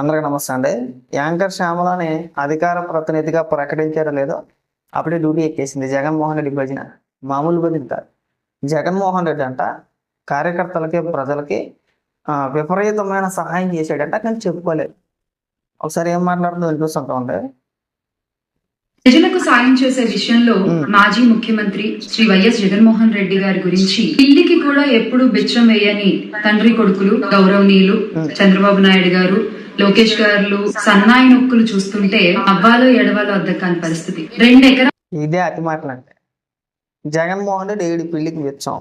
అందరికీ నమస్తే అండి. యాంకర్ శ్యామలని అధికార ప్రతినిధిగా ప్రకటించారో లేదో అప్పుడే డ్యూటీ ఎక్కేసింది జగన్మోహన్ రెడ్డి భజన. మామూలు భజన కాదు. జగన్మోహన్ రెడ్డి అంట కార్యకర్తలకి ప్రజలకి విపరీతమైన సహాయం చేశాడంట కానీ చెప్పుకోలేదు. ఒకసారి ఏం మాట్లాడుతుందో వినిపిస్తుంటా ఉండే. ప్రజలకు సాయం చేసే విషయంలో మాజీ ముఖ్యమంత్రి శ్రీ వైఎస్ జగన్మోహన్ రెడ్డి గారి గురించి పిల్లికి కూడా ఎప్పుడు బిచ్చం వేయని తండ్రి కొడుకులు గౌరవనీయులు చంద్రబాబు నాయుడు గారు లోకేష్ గారు సన్నాయి నొక్కులు చూస్తుంటే అవ్వాలో ఎడవాలో అద్దకాని పరిస్థితి. రెండు ఎకరా ఇదే అతి మాటలంటే జగన్మోహన్ రెడ్డి ఏడు పిల్లికి వచ్చాం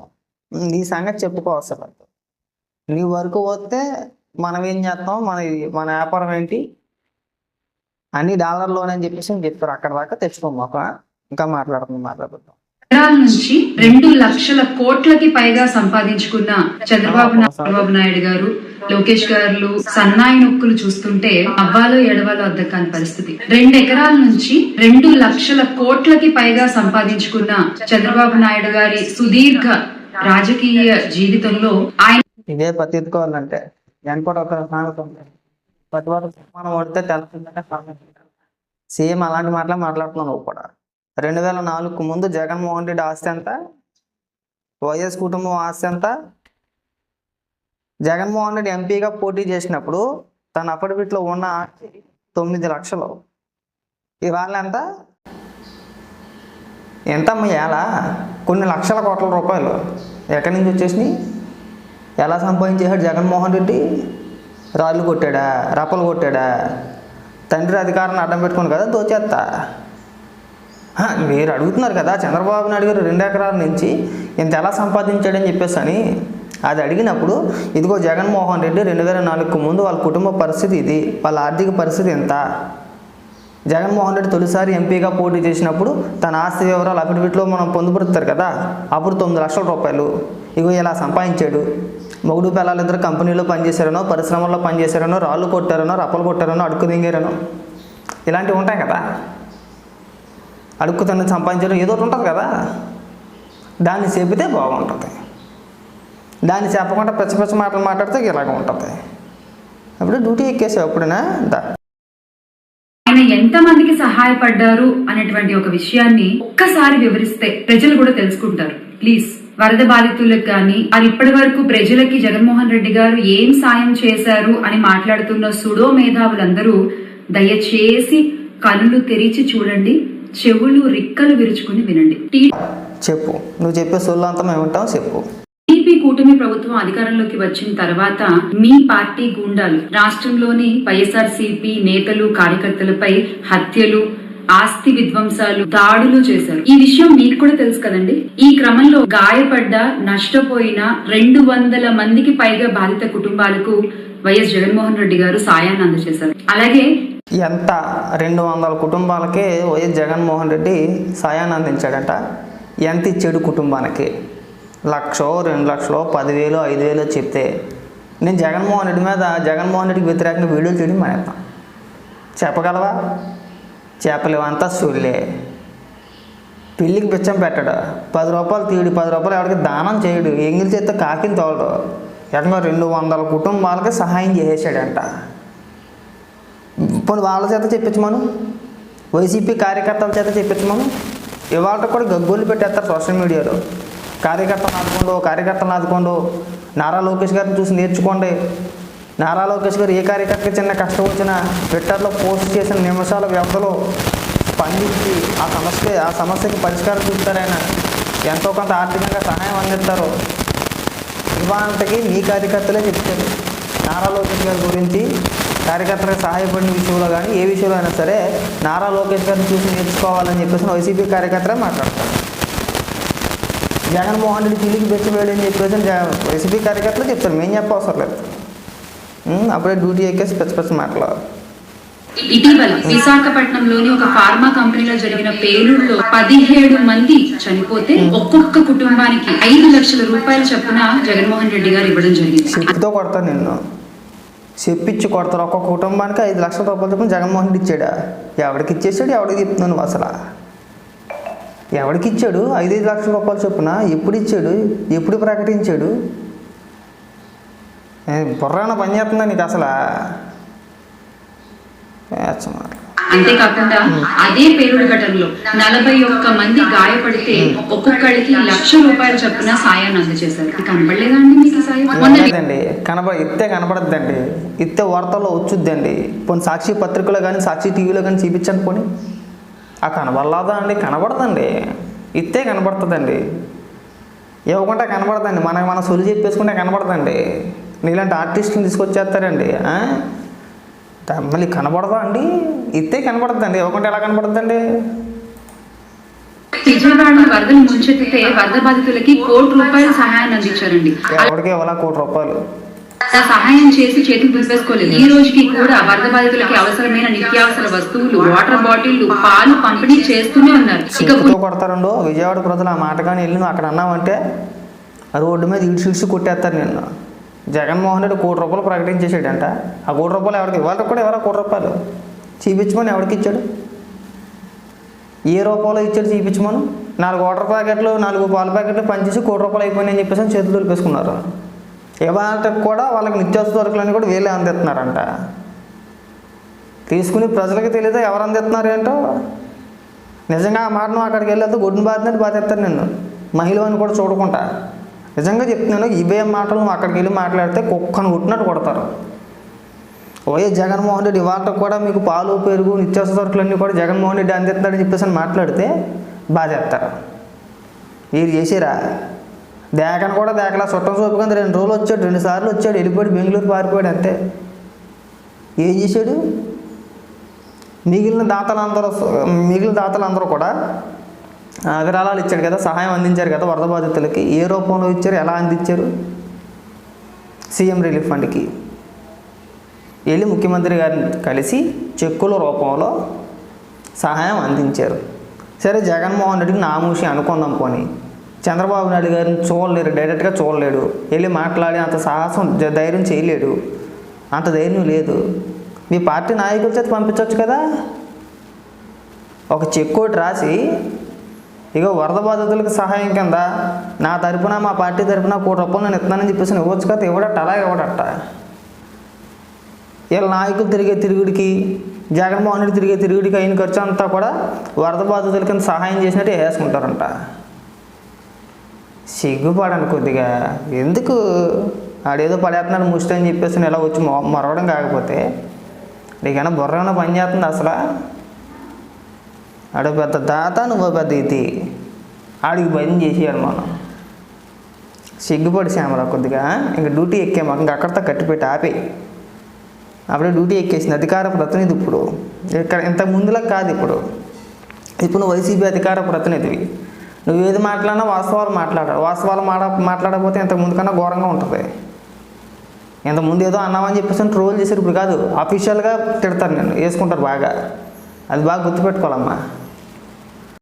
నీ సంగతి చెప్పుకో అసలు నీ వరకు పోతే మనం ఏం చేస్తాం? మన మన వ్యాపారం ఏంటి? అన్ని డాలర్లోనే అని చెప్పేసి చెప్తారు. అక్కడ దాకా తెచ్చుకోమాక ఇంకా మాట్లాడుతుంది మాట్లాడుతాం ఎకరాల నుంచి రెండు లక్షల కోట్లకి పైగా సంపాదించుకున్న చంద్రబాబు చంద్రబాబు నాయుడు గారు లోకేష్ గారు సన్నాయి నొక్కులు చూస్తుంటే అవ్వాలో ఎడవాలో అద్దకాని పరిస్థితి. రెండు ఎకరాల నుంచి రెండు లక్షల కోట్లకి పైగా సంపాదించుకున్న చంద్రబాబు నాయుడు గారి సుదీర్ఘ రాజకీయ జీవితంలో ఆయన ఇదే పత్తికోవాలంటే పడితే తెలుస్తుందంటే సేమ్ అలాంటి మాటలే మాట్లాడుతున్నావు కూడా. రెండు వేల నాలుగుకు ముందు జగన్మోహన్ రెడ్డి ఆస్తి ఎంత? వైఎస్ కుటుంబం ఆస్తి ఎంత? జగన్మోహన్ రెడ్డి ఎంపీగా పోటీ చేసినప్పుడు తన అఫిడవిట్లో ఉన్న ఆస్తి తొమ్మిది లక్షలు. ఇవాళ ఎంత? ఎంత ఎలా కొన్ని లక్షల కోట్ల రూపాయలు. ఎక్కడి నుంచి వచ్చేసినాయి? ఎలా సంపాదించేశాడు జగన్మోహన్ రెడ్డి? రాళ్ళు కొట్టాడా? రప్పలు కొట్టాడా? తండ్రి అధికారాన్ని అడ్డం పెట్టుకుని కదా దోచేస్తా మీరు అడుగుతున్నారు కదా చంద్రబాబు నాయుడు గారు రెండు ఎకరాల నుంచి ఇంత ఎలా సంపాదించాడని చెప్పేసి అని అది అడిగినప్పుడు ఇదిగో జగన్మోహన్ రెడ్డి రెండు వేల నాలుగుకు ముందు వాళ్ళ కుటుంబ పరిస్థితి ఇది వాళ్ళ ఆర్థిక పరిస్థితి ఎంత? జగన్మోహన్ రెడ్డి తొలిసారి ఎంపీగా పోటీ చేసినప్పుడు తన ఆస్తి వివరాలు అఫిడవిట్లో మనం పొందుపరుస్తారు కదా అప్పుడు తొమ్మిది లక్షల రూపాయలు. ఇగో ఇలా సంపాదించాడు. మొగుడు పిల్లలు ఇద్దరు కంపెనీలో పనిచేశారనో పరిశ్రమల్లో పనిచేశారనో రాళ్ళు కొట్టారనో రప్పలు కొట్టారనో అడుకు దింగారనో ఇలాంటివి ఉంటాయి కదా. అడుక్కు తిన్న సంపాదించడం ఏదో ఒకటి ఉంటుంది కదా. దాన్ని చెబితే బాగుంటుంది. దాన్ని చెప్పకుండా పిచ్చ పిచ్చ మాటలు మాట్లాడితే ఇలాగ ఉంటుంది. అప్పుడు డ్యూటీ ఎక్కేసావు అప్పుడేనా దా. ఆయన ఎంతమందికి సహాయపడ్డారు అనేటువంటి ఒక విషయాన్ని ఒక్కసారి వివరిస్తే ప్రజలు కూడా తెలుసుకుంటారు. ప్లీజ్ వరద బాధితులకు కానీ అది ఇప్పటి వరకు ప్రజలకి జగన్మోహన్ రెడ్డి గారు ఏం సాయం చేశారు అని మాట్లాడుతున్న సుడో మేధావులందరూ దయచేసి కనులు తెరిచి చూడండి. చెవులు రిక్కలు విరుచుకుని వినండి. చెప్పు. నువ్వు చెప్పే సొల్లు అంతా మేము ఉంటాం చెప్పు. టీడీపీ కూటమి ప్రభుత్వం అధికారంలోకి వచ్చిన తర్వాత మీ పార్టీ గుండాలు రాష్ట్రంలోని వైఎస్ఆర్సీపీ నేతలు కార్యకర్తలపై హత్యలు ఆస్తి విధ్వంసాలు దాడులు చేశారు. ఈ విషయం మీకు కూడా తెలుసు కదండి? ఈ క్రమంలో గాయపడ్డ నష్టపోయిన రెండు వందల మందికి పైగా బాధిత కుటుంబాలకు వైఎస్ జగన్మోహన్ రెడ్డి గారు సాయాన్ని అందజేశారు. అలాగే ఎంత? రెండు వందల కుటుంబాలకే వైఎస్ జగన్మోహన్ రెడ్డి సాయాన్ని అందించాడంట. ఎంత ఇచ్చాడు కుటుంబానికి? లక్షో రెండు లక్షలో పదివేలు ఐదు వేలు చెప్తే. నేను జగన్మోహన్ రెడ్డి మీద జగన్మోహన్ రెడ్డికి వ్యతిరేకంగా వీడియోలు చేయడం మానేస్తాను చెప్పగలవా? చెప్పలేవంతా సొల్లే పిచ్చం బిచ్చం పెట్టడు. పది రూపాయలు తీయడు పది రూపాయలు ఎవరికి దానం చేయడు. ఎంగిలి చేస్తే కాకిని తోలడు. ఎక్కడ రెండు వందల కుటుంబాలకి సహాయం చేసేసాడంట పోనీ వాళ్ళ చేత చెప్పించమను వైసీపీ కార్యకర్తల చేత చెప్పించమను ఇవాళ కూడా గగ్గోలు పెట్టేస్తారు సోషల్ మీడియాలో. కార్యకర్తలను ఆదుకోండు కార్యకర్తలను ఆదుకోండు. నారా లోకేష్ గారిని చూసి నేర్చుకోండి. నారా లోకేష్ గారు ఏ కార్యకర్తకి చిన్న కష్టం వచ్చినా ట్విట్టర్లో పోస్ట్ చేసిన నిమిషాల వ్యవధిలో స్పందించి ఆ సమస్య ఆ సమస్యకి పరిష్కారం చూస్తారైనా ఎంతో కొంత ఆర్థికంగా సహాయం అందిస్తారు. ఇవాళకి మీ కార్యకర్తలే చెప్తారు. నారా లోకేష్ గారి గురించి కార్యకర్తలకు సహాయపడిన విషయంలో కానీ ఏ విషయంలో అయినా సరే నారా లోకేష్ గారిని చూసి నేర్చుకోవాలని చెప్పేసి వైసీపీ కార్యకర్తలే మాట్లాడతారు. జగన్మోహన్ రెడ్డి పిల్లికి బెచ్చవేడు అని చెప్పేసి వైసీపీ కార్యకర్తలు చెప్తారు. మేము చెప్పవసరం లేదు. అప్పుడే డ్యూటీ ఎక్కేసి పెద్ద పెద్ద మాటలు ఇటీవల విశాఖపట్నంలోని ఒక ఫార్మా కంపెనీలో జరిగిన పేలుడులో పదిహేడు మంది చనిపోతే ఒక్కొక్క కుటుంబానికి ఐదు లక్షల రూపాయల చొప్పున జగన్మోహన్ రెడ్డి గారు ఇవ్వడం జరిగింది. నిన్ను. చెప్పించి కొడతారు. ఒక్కొక్క కుటుంబానికి ఐదు లక్షల రూపాయలు చెప్పిన జగన్మోహన్ రెడ్డి ఇచ్చాడా? ఎవడికి ఇచ్చేసాడు? ఎవడికి చెప్తున్నాను అసలు? ఎవడికి ఇచ్చాడు? ఐదు ఐదు లక్షల రూపాయలు చొప్పున ఎప్పుడు ఇచ్చాడు? ఎప్పుడు ప్రకటించాడు? బుర్రాన పని చేస్తుందా నీకు అసలు? అంతేకాకుండా అదే పేలుడు ఘటనలో నలభై ఒక్క మంది గాయపడితే ఒక్కొక్కడికి లక్ష రూపాయల చొప్పున సాయాన్ని అందజేశారు. కనబడలేదా అండి మీకు సాయం? కనబడ ఇత్తే కనబడద్దండి. ఇత్తే వార్తల్లో వచ్చుద్దండి. పోనీ సాక్షి పత్రికలో కానీ సాక్షి టీవీలో కానీ చూపించండి పోనీ. ఆ కనబడలేదా అండి? కనబడదండి. ఇత్తే కనబడుతుందండి. ఇవ్వకుండా కనబడదండి. మనకి మన సొలి చెప్పేసుకుంటే కనబడదండి. నీలాంటి ఆర్టిస్టుని తీసుకొచ్చేస్తారండి మళ్ళీ కనబడదా అండి? ఇత్తే కనబడద్దండి. ఇవ్వకుండా ఎలా కనబడద్దండి? విజయవాడ వరదలు ముంచెత్తితే వరద బాధితులకి కోటి రూపాయల సహాయాన్ని అందించారండి. ఎవరికి ఇవ్వాలా కోటి రూపాయలు? సహాయం చేసి చేతికి దులిపేసుకోలేదు ఈ రోజుకి కూడా వరద బాధితులకి అవసరమైన నిత్యావసర వస్తువులు వాటర్ బాటిళ్ళు పాలు పంపిణీ చేస్తూనే ఉన్నారు. ఇక చెప్పుతో కొడతారండో? విజయవాడ ప్రజలు ఆ మాట కానీ వెళ్ళి అక్కడ అన్నావంటే ఆ రోడ్డు మీద ఇడిచి ఇడిచి కొట్టేస్తారు నిన్ను. జగన్మోహన్ రెడ్డి కోటి రూపాయలు ప్రకటించేసాడంట. ఆ కోటి రూపాయలు ఎవరికి? ఇవాళ కూడా ఎవరో కోటి రూపాయలు చూపించమని ఎవరికి ఇచ్చాడు? ఏ రూపాయలు ఇచ్చాడు చూపించమను? నాలుగు వాటర్ ప్యాకెట్లు నాలుగు పాల ప్యాకెట్లు పనిచేసి కోటి రూపాయలు అయిపోయినాయని చెప్పేసి అని చేతులు దులిపేసుకున్నారు. ఇవాళకి కూడా వాళ్ళకి నిత్యావసర అని కూడా వీళ్ళే అందిస్తున్నారంట. తీసుకుని ప్రజలకు తెలియదు ఎవరు అందిస్తున్నారు ఏంటో? నిజంగా ఆ మాట నువ్వు అక్కడికి వెళ్ళేది గొడ్డును బాధినట్టు నేను నిన్ను. మహిళని కూడా చూడకుండా. నిజంగా చెప్తున్నాను ఇవే మాటలు నువ్వు అక్కడికి వెళ్ళి మాట్లాడితే కుక్కను కొట్టినట్టు కొడతారు. వైఎస్ జగన్మోహన్ రెడ్డి ఇవాళ కూడా మీకు పాలు పెరుగు నిత్యావసర సరుకులన్నీ కూడా జగన్మోహన్ రెడ్డి అందిస్తాడని చెప్పేసి అని మాట్లాడితే బాధేస్తారు వీరు చేసిరా? దేకను కూడా దేకలా చుట్టం సోపు కింద రెండు రోజులు వచ్చాడు రెండు సార్లు వచ్చాడు వెళ్ళిపోయాడు బెంగళూరు పారిపోయాడు అంతే. ఏం చేశాడు? మిగిలిన దాతలందరూ మిగిలిన దాతలందరూ కూడా ఆ, విరాళాలు ఇచ్చాడు కదా సహాయం అందించారు కదా వరద బాధితులకి. ఏ రూపంలో ఇచ్చారు ఎలా అందించారు? సీఎం రిలీఫ్ ఫండ్కి. వెళ్ళి ముఖ్యమంత్రి గారిని కలిసి చెక్కుల రూపంలో సహాయం అందించారు. సరే జగన్మోహన్ రెడ్డికి నామూషి అనుకుందాం పోని. చంద్రబాబు నాయుడు గారిని చూడలేరు డైరెక్ట్గా చూడలేడు. వెళ్ళి మాట్లాడి అంత సాహసం ధైర్యం చేయలేడు. అంత ధైర్యం లేదు. మీ పార్టీ నాయకుల చేత పంపించవచ్చు కదా? ఒక చెక్ ఒకటి రాసి ఇక వరద బాధితులకు సహాయం కింద నా తరపున మా పార్టీ తరపున కోటి రూపాయలు నేను ఇస్తానని చెప్పేసి ఇవ్వచ్చు కదా ఇవ్వడట అలా ఇవ్వడట్ట వీళ్ళ నాయకులు తిరిగే తిరుగుడికి జగన్మోహన్ రెడ్డి తిరిగే తిరుగుడికి అయిన ఖర్చు అంతా కూడా వరద బాధితుల కింద సహాయం చేసినట్టు వేసుకుంటారంట. సిగ్గుపడను కొద్దిగా. ఎందుకు? ఆడేదో పడేస్తున్నాడు ముష్టి అని చెప్పేసి ఇలా వచ్చి మొ- మొరవడం కాకపోతే నీకైనా బుర్ర ఏమైనా పని చేస్తుంది అసలు? ఆడు పెద్ద తాత నువ్వు పెద్ద ఇది ఆడికి భయం చేసేయాలి మనం. సిగ్గుపడి శ్యామరా కొద్దిగా ఇంకా డ్యూటీ ఎక్కాము ఇంకా అక్కడితో కట్టిపెట్టి ఆపే. అప్పుడే డ్యూటీ ఎక్కేసింది అధికార ప్రతినిధి ఇప్పుడు. ఇక్కడ ఇంత ముందులా కాదు ఇప్పుడు. ఇప్పుడు నువ్వు వైసీపీ అధికార ప్రతినిధివి. నువ్వు ఏది మాట్లాడినా వాస్తవాలు మాట్లాడాలి. వాస్తవాలు మాట్లా మాట్లాడకపోతే ఇంత ముందు కన్నా ఘోరంగా ఉంటుంది. ఇంతకుముందు ఏదో అన్నామని చెప్పేసి ట్రోల్ చేశారు ఇప్పుడు కాదు. అఫీషియల్గా తిడతారు నేను. వేసుకుంటారు బాగా. అది బాగా గుర్తుపెట్టుకోవాలమ్మా.